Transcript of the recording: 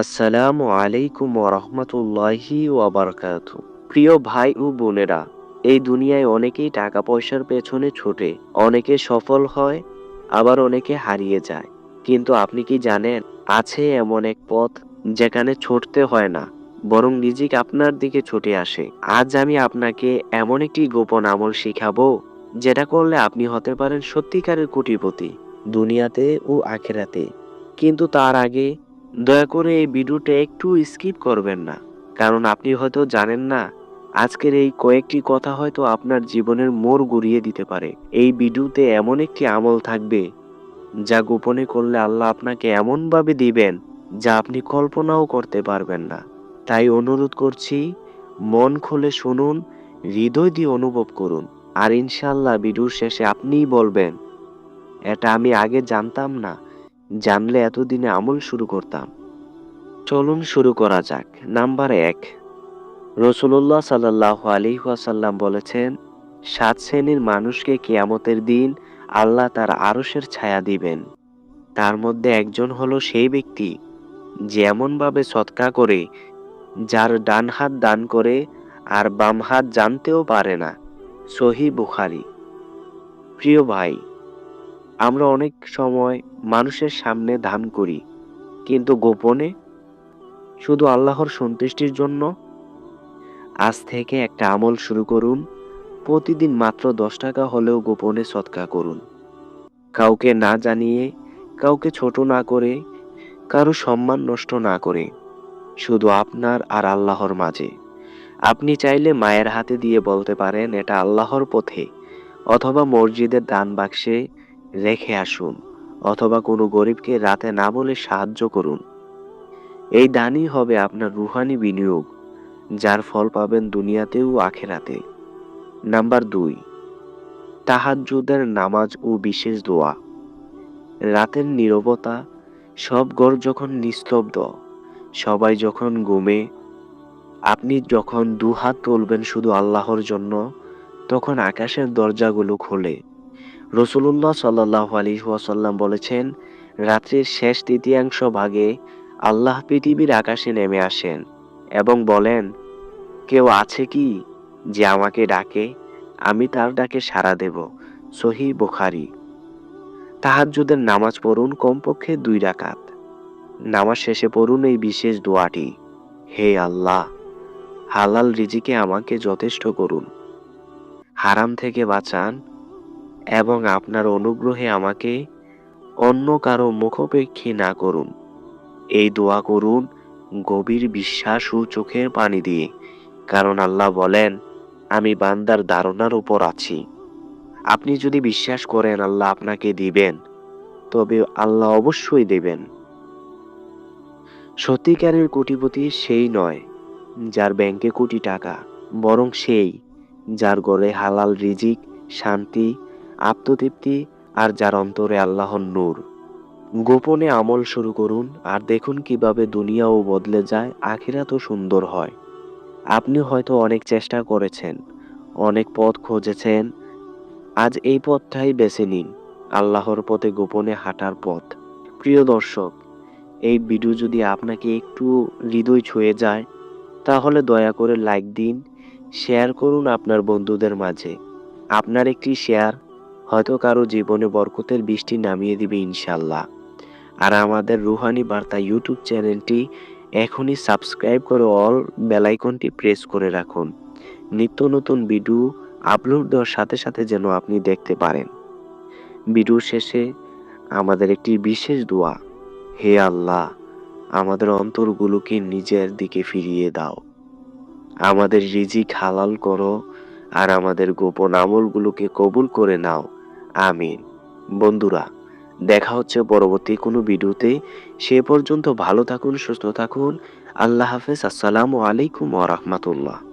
আসসালামু আলাইকুম ওরহমতুল্লাহি ওয়াবারকাত প্রিয় ভাই ও বোনেরা, এই দুনিয়ায় অনেকেই টাকা পয়সার পেছনে ছোটে, অনেকে সফল হয়, আবার অনেকে হারিয়ে যায়। কিন্তু আপনি কি জানেন, আছে এমন এক পথ যেখানে ছুটতে হয় না, বরং নিজেকে আপনার দিকে ছুটে আসে। আজ আমি আপনাকে এমন একটি গোপন আমল শিখাবো, যেটা করলে আপনি হতে পারেন সত্যিকারের কোটিপতি, দুনিয়াতে ও আখেরাতে। কিন্তু তার আগে দয়া করে এই ভিডিওটা একটু স্কিপ করবেন না, কারণ আপনি হয়তো জানেন না, আজকের এই কয়েকটি কথা হয়তো আপনার জীবনের মোড় ঘুরিয়ে দিতে পারে। এই ভিডিওতে এমন একটি আমল থাকবে, যা গোপনে করলে আল্লাহ আপনাকে এমনভাবে দিবেন, যা আপনি কল্পনাও করতে পারবেন না। তাই অনুরোধ করছি, মন খুলে শুনুন, হৃদয় দিয়ে অনুভব করুন, আর ইনশাল্লাহ ভিডিওর শেষে আপনিই বলবেন, এটা আমি আগে জানতাম না জানলে এতদিনে আমল শুরু করতাম। চলুন শুরু করা যাক। নাম্বার এক। রসুল্লাহ সাল্লাহ আলী ওয়াসাল্লাম বলেছেন, সাত শ্রেণির মানুষকে কেয়ামতের দিন আল্লাহ তার আরসের ছায়া দিবেন। তার মধ্যে একজন হলো সেই ব্যক্তি যে এমনভাবে সৎকা করে, যার ডান হাত দান করে আর বাম হাত জানতেও পারে না। সহি বুখারি। প্রিয় ভাই আমরা অনেক সময় মানুষের সামনে দান করি, কিন্তু গোপনে শুধু আল্লাহর সন্তুষ্টির জন্য? আজ থেকে একটা আমল শুরু করুন, প্রতিদিন মাত্র দশ টাকা হলেও গোপনে সৎকা করুন। কাউকে না জানিয়ে, কাউকে ছোট না করে, কারও সম্মান নষ্ট না করে, শুধু আপনার আর আল্লাহর মাঝে। আপনি চাইলে মায়ের হাতে দিয়ে বলতে পারেন, এটা আল্লাহর পথে, অথবা মসজিদের দান বাক্সে রেখে আসুন, অথবা কোনো গরিবকে রাতে না বলে সাহায্য করুন। এই দানই হবে আপনার রুহানি বিনিয়োগ, যার ফল পাবেন দুনিয়াতেও আখেরাতে। নাম্বার দুই, তাহাজ্জুদের নামাজ ও বিশেষ দোয়া। রাতের নীরবতা, সব ঘর যখন নিস্তব্ধ, সবাই যখন ঘুমে, আপনি যখন দুহাত তুলবেন শুধু আল্লাহর জন্য, তখন আকাশের দরজাগুলো খোলে। রসুল্লাহ সাল্লাহ আলী ওয়াসাল্লাম বলেছেন, রাত্রির শেষ তৃতীয়াংশ ভাগে আল্লাহ পৃথিবীর আকাশে নেমে আসেন এবং বলেন, কেউ আছে কি যে আমাকে ডাকে? আমি তার ডাকে সাড়া দেব। সহি বোখারি। তাহাজ্জুদের নামাজ পড়ুন কমপক্ষে দুই রাকাত। নামাজ শেষে পড়ুন এই বিশেষ দোয়াটি, হে আল্লাহ, হালাল রিজিকে আমাকে যথেষ্ট করুন। হারাম থেকে বাঁচান এবং আপনার অনুগ্রহে আমাকে অন্য কারও মুখোপেক্ষী না করুন। এই দোয়া করুন, গভীর বিশ্বাস ও চোখের পানি দিয়ে, কারণ আল্লাহ বলেন, আমি বান্দার ধারণার উপর আছি। আপনি যদি বিশ্বাস করেন আল্লাহ আপনাকে দিবেন, তবে আল্লাহ অবশ্যই দেবেন। সত্যিকারের কোটিপতি সেই নয়, যার ব্যাংকে কোটি টাকা, বরং সেই, যার গড়ে হালাল রিজিক, শান্তি আত্মতৃপ্তি আর যার অন্তরে আল্লাহর নূর। গোপনে আমল শুরু করুন আর দেখুন কীভাবে দুনিয়াও বদলে যায় আখিরা তো সুন্দর হয়। আপনি হয়তো অনেক চেষ্টা করেছেন, অনেক পথ খুঁজেছেন। আজ এই পথটাই বেছে নিন, আল্লাহর পথে গোপনে হাঁটার পথ। প্রিয় দর্শক, এই ভিডিও যদি আপনাকে একটু হৃদয় ছুঁয়ে যায়, তাহলে দয়া করে লাইক দিন, শেয়ার করুন আপনার বন্ধুদের মাঝে। আপনার একটি শেয়ার হয়তো কারও জীবনে বরকতের বৃষ্টি নামিয়ে দিবে ইনশাল্লাহ আর আমাদের রুহানি বার্তা ইউটিউব চ্যানেলটি এখনই সাবস্ক্রাইব করে অল বেলাইকনটি প্রেস করে রাখুন। নিত্য নতুন ভিডিও আপলোড দেওয়ার সাথে সাথে যেন আপনি দেখতে পারেন। ভিডিও শেষে আমাদের একটি বিশেষ দোয়া, হে আল্লাহ, আমাদের অন্তরগুলোকে নিজের দিকে ফিরিয়ে দাও। আমাদের রিজিক হালাল করো আর আমাদের গোপন আমলগুলোকে কবুল করে নাও। আমিন। বন্ধুরা, দেখা হচ্ছে পরবর্তী কোনো ভিডিওতে। সে পর্যন্ত ভালো থাকুন, সুস্থ থাকুন। আল্লাহ হাফেজ, আসসালামু আলাইকুম ওয়া রাহমাতুল্লাহ।